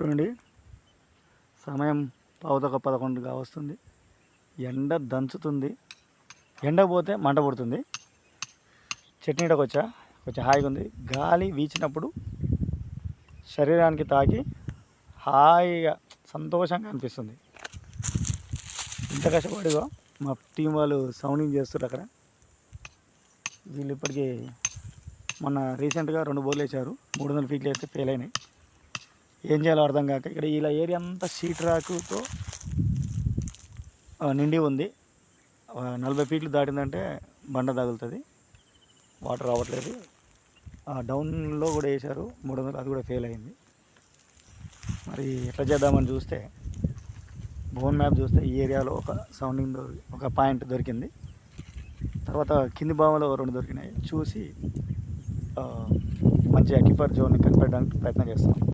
చూడండి. సమయం పావుతొక పదకొండుగా వస్తుంది. ఎండ దంచుతుంది. ఎండ పోతే మంట పుడుతుంది. చెట్టు వచ్చా? కొంచెం హాయిగా ఉంది. గాలి వీచినప్పుడు శరీరానికి తాకి హాయిగా సంతోషంగా అనిపిస్తుంది. ఇంత కష్టపడిగా మా టీం వాళ్ళు సౌండింగ్ చేస్తారు అక్కడ. వీళ్ళు ఇప్పటికీ మొన్న రీసెంట్గా రెండు బోర్లు వేసారు మూడు వందల ఫీట్లు వేస్తే ఫెయిల్ అయినాయి. ఏం చేయాలో అర్థం కాక ఇక్కడ ఇలా ఏరియా అంతా షీట్ రాకుతో నిండి ఉంది. నలభై ఫీట్లు దాటిందంటే బండ తగులుతుంది. వాటర్ రావట్లేదు. ఆ, డౌన్లో కూడా వేశారు. మూడు వందలు అది కూడా ఫెయిల్ అయింది. మరి ఎట్లా చేద్దామని చూస్తే బోన్ మ్యాప్ చూస్తే ఈ ఏరియాలో ఒక సౌండింగ్ ఒక పాయింట్ దొరికింది. తర్వాత కింది భావంలో రెండు దొరికినాయి. చూసి మంచి అక్యుపర్ జోన్ కనిపెట్టడానికి ప్రయత్నం చేస్తాం.